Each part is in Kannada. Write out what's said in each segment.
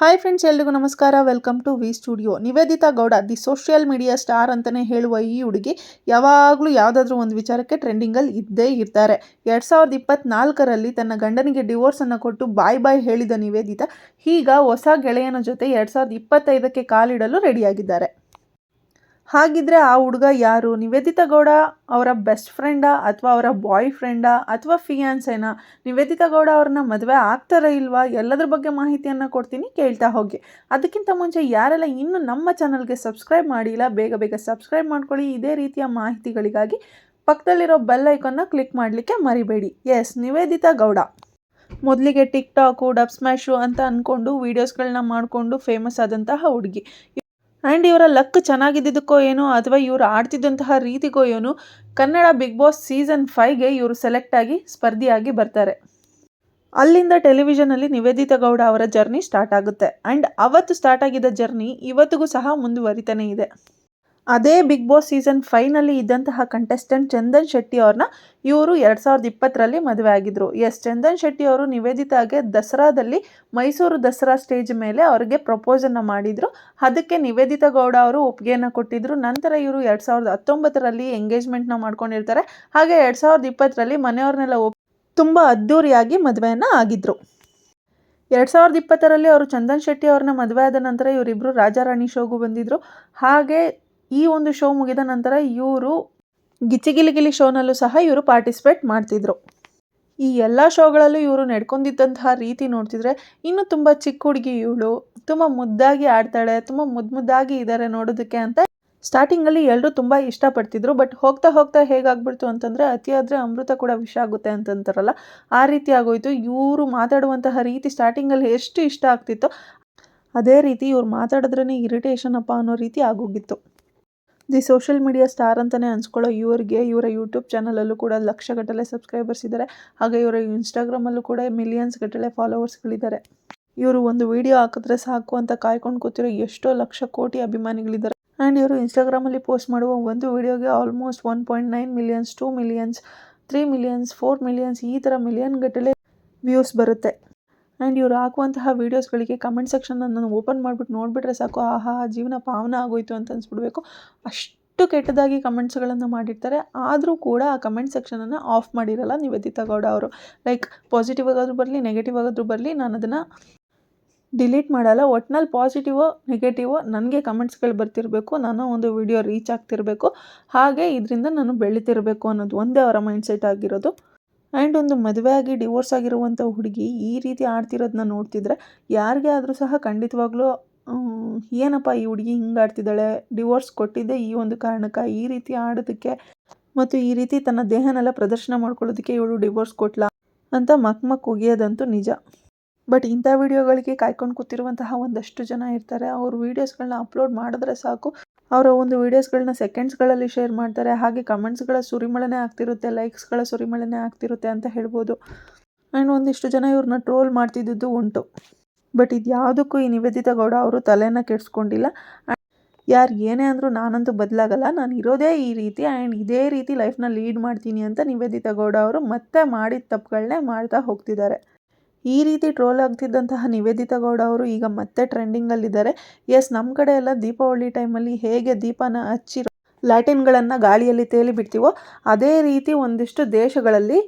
ಹಾಯ್ ಫ್ರೆಂಡ್ಸ್ ಎಲ್ರಿಗೂ ನಮಸ್ಕಾರ. Welcome to V studio Nivedita Gowda the social media star ಅಂತಲೇ ಹೇಳುವ ಈ ಹುಡುಗಿ ಯಾವಾಗಲೂ ಯಾವುದಾದ್ರೂ ಒಂದು ವಿಚಾರಕ್ಕೆ ಟ್ರೆಂಡಿಂಗಲ್ಲಿ ಇದ್ದೇ ಇರ್ತಾರೆ. ಎರಡು ಸಾವಿರದ ಇಪ್ಪತ್ನಾಲ್ಕರಲ್ಲಿ ತನ್ನ ಗಂಡನಿಗೆ ಡಿವೋರ್ಸನ್ನು ಕೊಟ್ಟು ಬಾಯ್ ಬಾಯ್ ಹೇಳಿದ ನಿವೇದಿತಾ, ಈಗ ಹೊಸ ಗೆಳೆಯನ ಜೊತೆ ಎರಡು ಸಾವಿರದ ಇಪ್ಪತ್ತೈದಕ್ಕೆ ಕಾಲಿಡಲು ರೆಡಿಯಾಗಿದ್ದಾರೆ ಹಾಗಿದ್ರೆ ಆ ಹುಡುಗ ಯಾರು? ನಿವೇದಿತಾ ಗೌಡ ಅವರ ಬೆಸ್ಟ್ ಫ್ರೆಂಡಾ ಅಥವಾ ಅವರ ಬಾಯ್ ಫ್ರೆಂಡಾ ಅಥವಾ ಫಿಯಾನ್ಸೇನಾ ನಿವೇದಿತಾ ಗೌಡ ಅವ್ರನ್ನ ಮದುವೆ ಆಗ್ತಾರ ಇಲ್ವಾ? ಎಲ್ಲದ್ರ ಬಗ್ಗೆ ಮಾಹಿತಿಯನ್ನು ಕೊಡ್ತೀನಿ ಕೇಳ್ತಾ ಹೋಗಿ. ಅದಕ್ಕಿಂತ ಮುಂಚೆ ಯಾರೆಲ್ಲ ಇನ್ನೂ ನಮ್ಮ ಚಾನಲ್ಗೆ ಸಬ್ಸ್ಕ್ರೈಬ್ ಮಾಡಿಲ್ಲ, ಬೇಗ ಬೇಗ ಸಬ್ಸ್ಕ್ರೈಬ್ ಮಾಡ್ಕೊಳ್ಳಿ. ಇದೇ ರೀತಿಯ ಮಾಹಿತಿಗಳಿಗಾಗಿ ಪಕ್ಕದಲ್ಲಿರೋ ಬೆಲ್ ಐಕನ್ನ ಕ್ಲಿಕ್ ಮಾಡಲಿಕ್ಕೆ ಮರಿಬೇಡಿ. ಎಸ್ ನಿವೇದಿತಾ ಗೌಡ. ಮೊದಲಿಗೆ ಟಿಕ್ ಟಾಕು ಡಬ್ ಸ್ಮ್ಯಾಶು ಅಂತ ಅಂದ್ಕೊಂಡು ವೀಡಿಯೋಸ್ಗಳನ್ನ ಮಾಡಿಕೊಂಡು ಫೇಮಸ್ ಆದಂತಹ ಹುಡುಗಿ. ಆ್ಯಂಡ್ ಇವರ ಲಕ್ ಚೆನ್ನಾಗಿದ್ದಿದ್ದಕ್ಕೋ ಏನೋ ಅಥವಾ ಇವರು ಆಡ್ತಿದ್ದಂತಹ ರೀತಿಗೋ ಏನೋ ಕನ್ನಡ ಬಿಗ್ ಬಾಸ್ ಸೀಸನ್ ಫೈವ್ಗೆ ಇವರು ಸೆಲೆಕ್ಟ್ ಆಗಿ ಸ್ಪರ್ಧಿಯಾಗಿ ಬರ್ತಾರೆ. ಅಲ್ಲಿಂದ ಟೆಲಿವಿಷನಲ್ಲಿ ನಿವೇದಿತಾ ಗೌಡ ಅವರ ಜರ್ನಿ ಸ್ಟಾರ್ಟ್ ಆಗುತ್ತೆ. ಆ್ಯಂಡ್ ಅವತ್ತು ಸ್ಟಾರ್ಟ್ ಆಗಿದ್ದ ಜರ್ನಿ ಇವತ್ತಿಗೂ ಸಹ ಮುಂದುವರಿತಾನೆ ಇದೆ. ಅದೇ ಬಿಗ್ ಬಾಸ್ ಸೀಸನ್ ಫೈನಲ್ಲಿ ಇದ್ದಂತಹ ಕಂಟೆಸ್ಟೆಂಟ್ ಚಂದನ್ ಶೆಟ್ಟಿ ಅವ್ರನ್ನ ಇವರು ಎರಡು ಸಾವಿರದ ಇಪ್ಪತ್ತರಲ್ಲಿ ಮದುವೆ ಆಗಿದ್ರು. ಎಸ್ ಚಂದನ್ ಶೆಟ್ಟಿ ಅವರು ನಿವೇದಿತಾಗೆ ದಸರಾದಲ್ಲಿ ಮೈಸೂರು ದಸರಾ ಸ್ಟೇಜ್ ಮೇಲೆ ಅವರಿಗೆ ಪ್ರಪೋಸನ್ನು ಮಾಡಿದರು. ಅದಕ್ಕೆ ನಿವೇದಿತಾ ಗೌಡ ಅವರು ಒಪ್ಪಿಗೆಯನ್ನು ಕೊಟ್ಟಿದ್ರು. ನಂತರ ಇವರು ಎರಡು ಸಾವಿರದ ಹತ್ತೊಂಬತ್ತರಲ್ಲಿ ಎಂಗೇಜ್ಮೆಂಟ್ನ ಮಾಡ್ಕೊಂಡಿರ್ತಾರೆ. ಹಾಗೆ ಎರಡು ಸಾವಿರದ ಇಪ್ಪತ್ತರಲ್ಲಿ ಮನೆಯವ್ರನ್ನೆಲ್ಲ ಒಪ್, ತುಂಬ ಅದ್ಧೂರಿಯಾಗಿ ಮದುವೆಯನ್ನು ಆಗಿದ್ರು. ಎರಡು ಸಾವಿರದ ಇಪ್ಪತ್ತರಲ್ಲಿ ಅವರು ಚಂದನ್ ಶೆಟ್ಟಿ ಅವ್ರನ್ನ ಮದುವೆ ಆದ ನಂತರ ಇವರಿಬ್ಬರು ರಾಜಾರಾಣಿ ಶೋಗೂ ಬಂದಿದ್ದರು ಹಾಗೆ ಈ ಒಂದು ಶೋ ಮುಗಿದ ನಂತರ ಇವರು ಗಿಚ್ಚಿಗಿಲಿಗಿಲಿ ಶೋನಲ್ಲೂ ಸಹ ಇವರು ಪಾರ್ಟಿಸಿಪೇಟ್ ಮಾಡ್ತಿದ್ರು. ಈ ಎಲ್ಲ ಶೋಗಳಲ್ಲೂ ಇವರು ನಡ್ಕೊಂಡಿದ್ದಂತಹ ರೀತಿ ನೋಡ್ತಿದ್ರೆ ಇನ್ನೂ ತುಂಬ ಚಿಕ್ಕ ಹುಡುಗಿ ಇವಳು, ತುಂಬ ಮುದ್ದಾಗಿ ಆಡ್ತಾಳೆ, ತುಂಬ ಮುದ್ದು ಮುದ್ದಾಗಿ ಇದ್ದಾರೆ ನೋಡೋದಕ್ಕೆ ಅಂತ ಸ್ಟಾರ್ಟಿಂಗಲ್ಲಿ ಎಲ್ಲರೂ ತುಂಬ ಇಷ್ಟಪಡ್ತಿದ್ರು. ಬಟ್ ಹೋಗ್ತಾ ಹೋಗ್ತಾ ಹೇಗಾಗ್ಬಿಡ್ತು ಅಂತಂದರೆ ಅತಿಯಾದರೆ ಅಮೃತ ಕೂಡ ವಿಷ ಆಗುತ್ತೆ ಅಂತಂತಾರಲ್ಲ, ಆ ರೀತಿ ಆಗೋಯ್ತು. ಇವರು ಮಾತಾಡುವಂತಹ ರೀತಿ ಸ್ಟಾರ್ಟಿಂಗಲ್ಲಿ ಎಷ್ಟು ಇಷ್ಟ ಆಗ್ತಿತ್ತು ಅದೇ ರೀತಿ ಇವ್ರು ಮಾತಾಡಿದ್ರೇ ಇರಿಟೇಷನ್ ಅಪ್ಪ ಅನ್ನೋ ರೀತಿ ಆಗೋಗಿತ್ತು. ದಿ ಸೋಷಿಯಲ್ ಮೀಡಿಯಾ ಸ್ಟಾರ್ ಅಂತಲೇ ಅನ್ಸ್ಕೊಳ್ಳೋ ಇವರಿಗೆ, ಇವರ ಯೂಟ್ಯೂಬ್ ಚಾನಲಲ್ಲೂ ಕೂಡ ಲಕ್ಷಗಟ್ಟಲೆ ಸಬ್ಸ್ಕ್ರೈಬರ್ಸ್ ಇದ್ದಾರೆ ಹಾಗೆ ಇವರ ಇನ್ಸ್ಟಾಗ್ರಾಮಲ್ಲೂ ಕೂಡ ಮಿಲಿಯನ್ಸ್ ಗಟ್ಟಲೆ ಫಾಲೋವರ್ಸ್ಗಳಿದ್ದಾರೆ ಇವರು ಒಂದು ವಿಡಿಯೋ ಹಾಕಿದ್ರೆ ಸಾಕು ಅಂತ ಕಾಯ್ಕೊಂಡು ಕೂತಿರೋ ಎಷ್ಟೋ ಲಕ್ಷ ಕೋಟಿ ಅಭಿಮಾನಿಗಳಿದ್ದಾರೆ ಆ್ಯಂಡ್ ಇವರು ಇನ್ಸ್ಟಾಗ್ರಾಮಲ್ಲಿ ಪೋಸ್ಟ್ ಮಾಡುವ ಒಂದು ವಿಡಿಯೋಗೆ almost one point nine millions two millions three millions four millions ಈ ಥರ ಮಿಲಿಯನ್ ಗಟ್ಟಲೆ ವ್ಯೂಸ್ ಬರುತ್ತೆ. ಆ್ಯಂಡ್ ಇವರು ಹಾಕುವಂತಹ ವೀಡಿಯೋಸ್ಗಳಿಗೆ ಕಮೆಂಟ್ ಸೆಕ್ಷನನ್ನು ಓಪನ್ ಮಾಡಿಬಿಟ್ಟು ನೋಡಿಬಿಟ್ರೆ ಸಾಕು, ಆಹಾ, ಜೀವನ ಪಾವನ ಆಗೋಯಿತು ಅಂತ ಅನ್ಸ್ಬಿಡ್ಬೇಕು. ಅಷ್ಟು ಕೆಟ್ಟದಾಗಿ ಕಮೆಂಟ್ಸ್ಗಳನ್ನು ಮಾಡಿರ್ತಾರೆ. ಆದರೂ ಕೂಡ ಆ ಕಮೆಂಟ್ ಸೆಕ್ಷನನ್ನು ಆಫ್ ಮಾಡಿರಲ್ಲ ನಿವೇದಿತಾ ಗೌಡ ಅವರು. ಲೈಕ್ ಪಾಸಿಟಿವ್ ಆಗಾದರೂ ಬರಲಿ ನೆಗೆಟಿವ್ ಆಗಾದರೂ ಬರಲಿ, ನಾನು ಅದನ್ನು ಡಿಲೀಟ್ ಮಾಡಲ್ಲ. ಒಟ್ನಲ್ಲಿ ಪಾಸಿಟಿವೋ ನೆಗೆಟಿವೋ ನನಗೆ ಕಮೆಂಟ್ಸ್ಗಳು ಬರ್ತಿರಬೇಕು, ನಾನು ಒಂದು ವಿಡಿಯೋ ರೀಚ್ ಆಗ್ತಿರಬೇಕು. ಹಾಗೆ ಇದರಿಂದ ನಾನು ಬೆಳಿತಿರಬೇಕು ಅನ್ನೋದು ಒಂದೇ ಅವರ ಮೈಂಡ್ಸೆಟ್ ಆಗಿರೋದು. ಆ್ಯಂಡ್ ಒಂದು ಮದುವೆ ಆಗಿ ಡಿವೋರ್ಸ್ ಆಗಿರುವಂಥ ಹುಡುಗಿ ಈ ರೀತಿ ಆಡ್ತಿರೋದನ್ನ ನೋಡ್ತಿದ್ರೆ ಯಾರಿಗೇ ಆದರೂ ಸಹ ಖಂಡಿತವಾಗ್ಲೂ ಏನಪ್ಪ ಈ ಹುಡುಗಿ ಹಿಂಗೆ ಆಡ್ತಿದ್ದಾಳೆ? ಡಿವೋರ್ಸ್ ಕೊಟ್ಟಿದ್ದೆ ಈ ಒಂದು ಕಾರಣಕ್ಕೆ ಈ ರೀತಿ ಆಡೋದಕ್ಕೆ ಮತ್ತು ಈ ರೀತಿ ತನ್ನ ದೇಹನೆಲ್ಲ ಪ್ರದರ್ಶನ ಮಾಡ್ಕೊಳ್ಳೋದಕ್ಕೆ ಇವಳು ಡಿವೋರ್ಸ್ ಕೊಟ್ಲಾ? ಅಂತ ಮಕ್ ಮಕ್ ಉಗಿಯೋದಂತೂ ನಿಜ. ಬಟ್ ಇಂಥ ವಿಡಿಯೋಗಳಿಗೆ ಕಾಯ್ಕೊಂಡು ಕೂತಿರುವಂತಹ ಒಂದಷ್ಟು ಜನ ಇರ್ತಾರೆ. ಅವ್ರ ವೀಡಿಯೋಸ್ಗಳನ್ನ ಅಪ್ಲೋಡ್ ಮಾಡಿದ್ರೆ ಸಾಕು. ಅವರ ಒಂದು ವೀಡಿಯೋಸ್ಗಳನ್ನ ಸೆಕೆಂಡ್ಸ್ಗಳಲ್ಲಿ ಶೇರ್ ಮಾಡ್ತಾರೆ. ಹಾಗೆ ಕಮೆಂಟ್ಸ್ಗಳ ಸುರಿಮಳೆನೇ ಆಗ್ತಿರುತ್ತೆ ಲೈಕ್ಸ್ಗಳ ಸುರಿಮಳೆನೇ ಆಗ್ತಿರುತ್ತೆ ಅಂತ ಹೇಳ್ಬೋದು. ಆ್ಯಂಡ್ ಒಂದಿಷ್ಟು ಜನ ಇವ್ರನ್ನ ಟ್ರೋಲ್ ಮಾಡ್ತಿದ್ದುದು ಉಂಟು. ಬಟ್ ಇದು ಯಾವುದಕ್ಕೂ ಈ ನಿವೇದಿತ ಗೌಡ ಅವರು ತಲೆನ ಕೆಡಿಸ್ಕೊಂಡಿಲ್ಲ. ಯಾರು ಏನೇ ಅಂದರೂ ನಾನಂತೂ ಬದಲಾಗಲ್ಲ. ನಾನು ಇರೋದೇ ಈ ರೀತಿ. ಆ್ಯಂಡ್ ಇದೇ ರೀತಿ ಲೈಫ್ನ ಲೀಡ್ ಮಾಡ್ತೀನಿ ಅಂತ ನಿವೇದಿತ ಗೌಡ ಅವರು ಮತ್ತೆ ಮಾಡಿದ ತಪ್ಪುಗಳನ್ನೇ ಮಾಡ್ತಾ ಹೋಗ್ತಿದ್ದಾರೆ. ಈ ರೀತಿ ಟ್ರೋಲ್ ಆಗ್ತಿದ್ದಂತಹ ನಿವೇದಿತಾ ಗೌಡ ಅವರು ಈಗ ಮತ್ತೆ ಟ್ರೆಂಡಿಂಗಲ್ಲಿದ್ದಾರೆ ಎಸ್ ನಮ್ಮ ಕಡೆ ಎಲ್ಲ ದೀಪಾವಳಿ ಟೈಮಲ್ಲಿ ಹೇಗೆ ದೀಪನ ಹಚ್ಚಿ ಲ್ಯಾಟಿನ್ಗಳನ್ನು ಗಾಳಿಯಲ್ಲಿ ತೇಲಿ ಬಿಡ್ತೀವೋ, ಅದೇ ರೀತಿ ಒಂದಿಷ್ಟು ದೇಶಗಳಲ್ಲಿ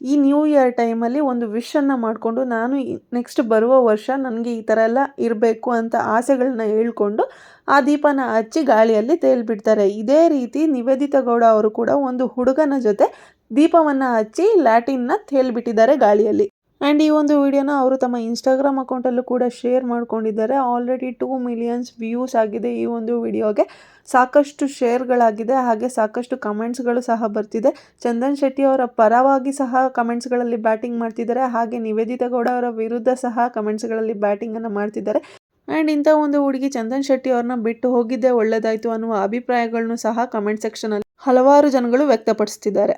ಈ ನ್ಯೂ ಇಯರ್ ಟೈಮಲ್ಲಿ ಒಂದು ವಿಶನ್ನು ಮಾಡಿಕೊಂಡು ನಾನು ನೆಕ್ಸ್ಟ್ ಬರುವ ವರ್ಷ ನನಗೆ ಈ ಥರ ಎಲ್ಲ ಇರಬೇಕು ಅಂತ ಆಸೆಗಳನ್ನ ಹೇಳ್ಕೊಂಡು ಆ ದೀಪನ ಹಚ್ಚಿ ಗಾಳಿಯಲ್ಲಿ ತೇಲ್ಬಿಡ್ತಾರೆ ಇದೇ ರೀತಿ ನಿವೇದಿತಾ ಗೌಡ ಅವರು ಕೂಡ ಒಂದು ಹುಡುಗನ ಜೊತೆ ದೀಪವನ್ನು ಹಚ್ಚಿ ಲ್ಯಾಟಿನ್ನ ತೇಲ್ಬಿಟ್ಟಿದ್ದಾರೆ ಗಾಳಿಯಲ್ಲಿ. ಆ್ಯಂಡ್ ಈ ಒಂದು ವಿಡಿಯೋನ ಅವರು ತಮ್ಮ ಇನ್ಸ್ಟಾಗ್ರಾಮ್ ಅಕೌಂಟಲ್ಲೂ ಕೂಡ ಶೇರ್ ಮಾಡ್ಕೊಂಡಿದ್ದಾರೆ. ಆಲ್ರೆಡಿ ಟೂ ಮಿಲಿಯನ್ಸ್ ವ್ಯೂಸ್ ಆಗಿದೆ ಈ ಒಂದು ವಿಡಿಯೋಗೆ. ಸಾಕಷ್ಟು ಶೇರ್ಗಳಾಗಿದೆ ಹಾಗೆ ಸಾಕಷ್ಟು ಕಮೆಂಟ್ಸ್ಗಳು ಸಹ ಬರ್ತಿದೆ. ಚಂದನ್ ಶೆಟ್ಟಿ ಅವರ ಪರವಾಗಿ ಸಹ ಕಮೆಂಟ್ಸ್ಗಳಲ್ಲಿ ಬ್ಯಾಟಿಂಗ್ ಮಾಡ್ತಿದ್ದಾರೆ. ಹಾಗೆ ನಿವೇದಿತಾ ಗೌಡ ಅವರ ವಿರುದ್ಧ ಸಹ ಕಮೆಂಟ್ಸ್ಗಳಲ್ಲಿ ಬ್ಯಾಟಿಂಗನ್ನು ಮಾಡ್ತಿದ್ದಾರೆ. ಆ್ಯಂಡ್ ಇಂಥ ಒಂದು ಹುಡುಗಿ ಚಂದನ್ ಶೆಟ್ಟಿ ಅವ್ರನ್ನ ಬಿಟ್ಟು ಹೋಗಿದ್ದೇ ಒಳ್ಳೆಯದಾಯಿತು ಅನ್ನುವ ಅಭಿಪ್ರಾಯಗಳನ್ನು ಸಹ ಕಮೆಂಟ್ ಸೆಕ್ಷನಲ್ಲಿ ಹಲವಾರು ಜನಗಳು ವ್ಯಕ್ತಪಡಿಸ್ತಿದ್ದಾರೆ.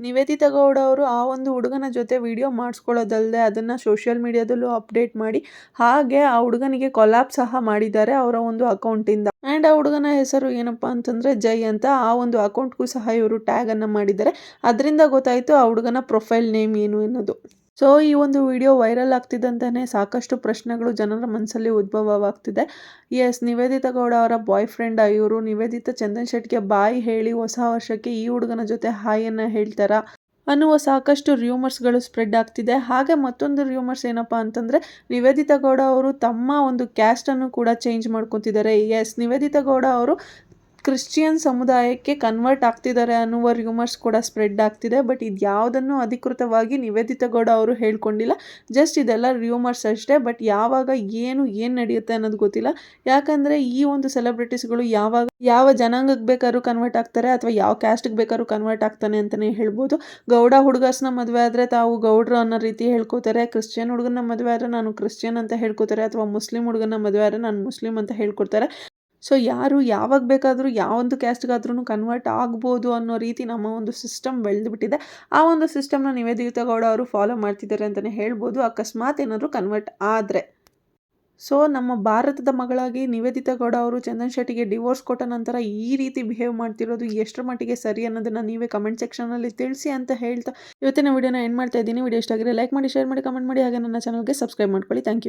ನಿವೇದಿತಾ ಗೌಡ ಅವರು ಆ ಒಂದು ಹುಡುಗನ ಜೊತೆ ವಿಡಿಯೋ ಮಾಡಿಸ್ಕೊಳ್ಳೋದಲ್ಲದೆ ಅದನ್ನು ಸೋಷಿಯಲ್ ಮೀಡಿಯಾದಲ್ಲೂ ಅಪ್ಡೇಟ್ ಮಾಡಿ, ಹಾಗೆ ಆ ಹುಡುಗನಿಗೆ ಕೊಲಾಬ್ ಸಹ ಮಾಡಿದ್ದಾರೆ ಅವರ ಒಂದು ಅಕೌಂಟಿಂದ ಆ್ಯಂಡ್ ಆ ಹುಡುಗನ ಹೆಸರು ಏನಪ್ಪ ಅಂತಂದರೆ ಜೈ ಅಂತ. ಆ ಒಂದು ಅಕೌಂಟ್ಗೂ ಸಹ ಇವರು ಟ್ಯಾಗನ್ನು ಮಾಡಿದ್ದಾರೆ. ಅದರಿಂದ ಗೊತ್ತಾಯಿತು ಆ ಹುಡುಗನ ಪ್ರೊಫೈಲ್ ನೇಮ್ ಏನು ಅನ್ನೋದು. ಸೊ, ಈ ಒಂದು ವಿಡಿಯೋ ವೈರಲ್ ಆಗ್ತಿದ್ದಂತೆಯೇ ಸಾಕಷ್ಟು ಪ್ರಶ್ನೆಗಳು ಜನರ ಮನಸ್ಸಲ್ಲಿ ಉದ್ಭವವಾಗ್ತಿದೆ. ಎಸ್, ನಿವೇದಿತಾ ಗೌಡ ಅವರ ಬಾಯ್ ಫ್ರೆಂಡ್ ಇವರು ನಿವೇದಿತಾ ಚಂದನ್ ಶೆಟ್ಟಿಗೆ ಬಾಯ್ ಹೇಳಿ ಹೊಸ ವರ್ಷಕ್ಕೆ ಈ ಹುಡುಗನ ಜೊತೆ ಹಾಯನ್ನು ಹೇಳ್ತಾರಾ ಅನ್ನುವ ಸಾಕಷ್ಟು ರ್ಯೂಮರ್ಸ್ಗಳು ಸ್ಪ್ರೆಡ್ ಆಗ್ತಿದೆ. ಹಾಗೆ ಮತ್ತೊಂದು ರ್ಯೂಮರ್ಸ್ ಏನಪ್ಪ ಅಂತಂದರೆ, ನಿವೇದಿತಾ ಗೌಡ ಅವರು ತಮ್ಮ ಒಂದು ಕ್ಯಾಸ್ಟನ್ನು ಕೂಡ ಚೇಂಜ್ ಮಾಡ್ಕೊತಿದ್ದಾರೆ. ಎಸ್, ನಿವೇದಿತಾ ಗೌಡ ಅವರು ಕ್ರಿಶ್ಚಿಯನ್ ಸಮುದಾಯಕ್ಕೆ ಕನ್ವರ್ಟ್ ಆಗ್ತಿದ್ದಾರೆ ಅನ್ನುವ ರ್ಯೂಮರ್ಸ್ ಕೂಡ ಸ್ಪ್ರೆಡ್ ಆಗ್ತಿದೆ ಬಟ್ ಇದು ಯಾವುದನ್ನು ಅಧಿಕೃತವಾಗಿ ನಿವೇದಿತ ಗೌಡ ಅವರು ಹೇಳ್ಕೊಂಡಿಲ್ಲ. ಜಸ್ಟ್ ಇದೆಲ್ಲ ರ್ಯೂಮರ್ಸ್ ಅಷ್ಟೇ ಬಟ್ ಯಾವಾಗ ಏನು ಏನು ನಡೆಯುತ್ತೆ ಅನ್ನೋದು ಗೊತ್ತಿಲ್ಲ. ಯಾಕಂದರೆ ಈ ಒಂದು ಸೆಲೆಬ್ರಿಟೀಸ್ಗಳು ಯಾವಾಗ, ಯಾವ ಜನಾಂಗಕ್ಕೆ ಬೇಕಾದ್ರೂ ಕನ್ವರ್ಟ್ ಆಗ್ತಾರೆ ಅಥವಾ ಯಾವ ಕ್ಯಾಸ್ಟ್ಗೆ ಬೇಕಾದ್ರೂ ಕನ್ವರ್ಟ್ ಆಗ್ತಾನೆ ಅಂತಲೇ ಹೇಳ್ಬೋದು. ಗೌಡ ಹುಡುಗರ್ಸ್ನ ಮದುವೆ ಆದರೆ ತಾವು ಗೌಡ್ರು ಅನ್ನೋ ರೀತಿ ಹೇಳ್ಕೊತಾರೆ ಕ್ರಿಶ್ಚಿಯನ್ ಹುಡುಗನ ಮದುವೆ ಆದರೆ ನಾನು ಕ್ರಿಶ್ಚಿಯನ್ ಅಂತ ಹೇಳ್ಕೋತಾರೆ, ಅಥವಾ ಮುಸ್ಲಿಂ ಹುಡುಗನ ಮದುವೆ ಆದರೆ ನಾನು ಮುಸ್ಲಿಂ ಅಂತ ಹೇಳ್ಕೊಡ್ತಾರೆ. ಸೊ ಯಾರು ಯಾವಾಗ ಬೇಕಾದರೂ ಯಾವೊಂದು ಕ್ಯಾಸ್ಟ್ಗಾದ್ರೂ ಕನ್ವರ್ಟ್ ಆಗ್ಬೋದು ಅನ್ನೋ ರೀತಿ ನಮ್ಮ ಒಂದು ಸಿಸ್ಟಮ್ ಬೆಳೆದುಬಿಟ್ಟಿದೆ. ಆ ಒಂದು ಸಿಸ್ಟಮ್ನ ನಿವೇದಿತ ಗೌಡ ಅವರು ಫಾಲೋ ಮಾಡ್ತಿದ್ದಾರೆ ಅಂತಲೇ ಹೇಳ್ಬೋದು. ಅಕಸ್ಮಾತ್ ಏನಾದರೂ ಕನ್ವರ್ಟ್ ಆದರೆ. ಸೊ ನಮ್ಮ ಭಾರತದ ಮಗಳಾಗಿ ನಿವೇದಿತಾ ಗೌಡ ಅವರು ಚಂದನ್ ಶೆಟ್ಟಿಗೆ ಡಿವೋರ್ಸ್ ಕೊಟ್ಟ ನಂತರ ಈ ರೀತಿ ಬಿಹೇವ್ ಮಾಡ್ತಿರೋದು ಎಷ್ಟರ ಮಟ್ಟಿಗೆ ಸರಿ ಅನ್ನೋದನ್ನು ನೀವೇ ಕಮೆಂಟ್ ಸೆಕ್ಷನಲ್ಲಿ ತಿಳಿಸಿ ಅಂತ ಹೇಳ್ತಾ ಇವತ್ತಿನ ವಿಡಿಯೋನ ಎಂಡ್ ಮಾಡ್ತಾ ಇದ್ದೀನಿ. ವಿಡಿಯೋ ಇಷ್ಟ ಆಗಿದೆ ಲೈಕ್ ಮಾಡಿ ಶೇರ್ ಮಾಡಿ ಕಮೆಂಟ್ ಮಾಡಿ. ಹಾಗೆ ನನ್ನ ಚಾನಲ್ಗೆ ಸಬ್ಸ್ಕ್ರೈಬ್ ಮಾಡ್ಕೊಳ್ಳಿ. Thank you